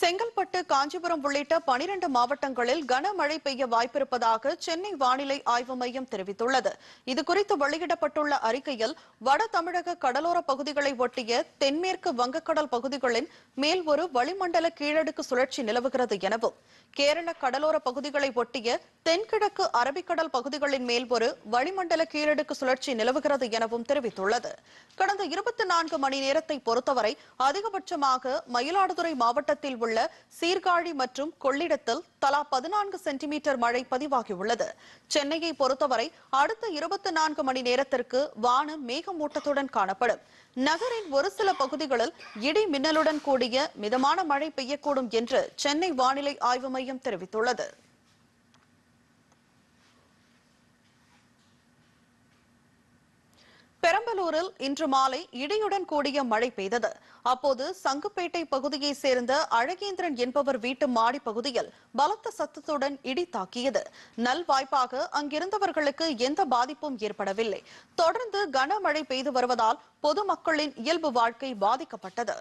செங்கல்பட்டு காஞ்சிபுரம் உள்ளிட்ட பனிரண்டு மாவட்டங்களில் கனமழை பெய்ய வாய்ப்பிருப்பதாக சென்னை வானிலை ஆய்வு மையம் தெரிவித்துள்ளது. இதுகுறித்து வெளியிடப்பட்டுள்ள அறிக்கையில் வட தமிழக கடலோர பகுதிகளை ஒட்டிய தென்மேற்கு வங்கக்கடல் பகுதிகளின் மேல் ஒரு வளிமண்டல கீழடுக்கு சுழற்சி நிலவுகிறது எனவும் கேரள கடலோர பகுதிகளை ஒட்டிய தென்கிழக்கு அரபிக்கடல் பகுதிகளின் மேல் ஒரு வளிமண்டல கீழடுக்கு சுழற்சி நிலவுகிறது எனவும் தெரிவித்துள்ளது. கடந்த இருபத்தி நான்கு மணி நேரத்தை பொறுத்தவரை அதிகபட்சமாக மயிலாடுதுறை மாவட்டத்தில் உள்ள உள்ள சீர்காழி மற்றும் கொள்ளிடத்தில் தலா பதினான்கு சென்டிமீட்டர் மழை பதிவாகியுள்ளது. சென்னையை பொறுத்தவரை அடுத்த இருபத்தி நான்கு மணி நேரத்திற்கு வானம் மேகமூட்டத்துடன் காணப்படும். நகரின் ஒரு சில பகுதிகளில் இடி மின்னலுடன் கூடிய மிதமான மழை பெய்யக்கூடும் என்று சென்னை வானிலை ஆய்வு மையம் தெரிவித்துள்ளது. பெரம்பலூரில் இன்று மாலை இடியுடன் கூடிய மழை பெய்தது. அப்போது சங்குப்பேட்டை பகுதியைச் சேர்ந்த அழகேந்திரன் என்பவர் வீட்டு மாடி பகுதியில் பலத்த சத்தத்துடன் இடி தாக்கியது. நல்வாய்ப்பாக அங்கிருந்தவர்களுக்கு எந்த பாதிப்பும் ஏற்படவில்லை. தொடர்ந்து கனமழை பெய்து வருவதால் பொதுமக்களின் இயல்பு வாழ்க்கை பாதிக்கப்பட்டது.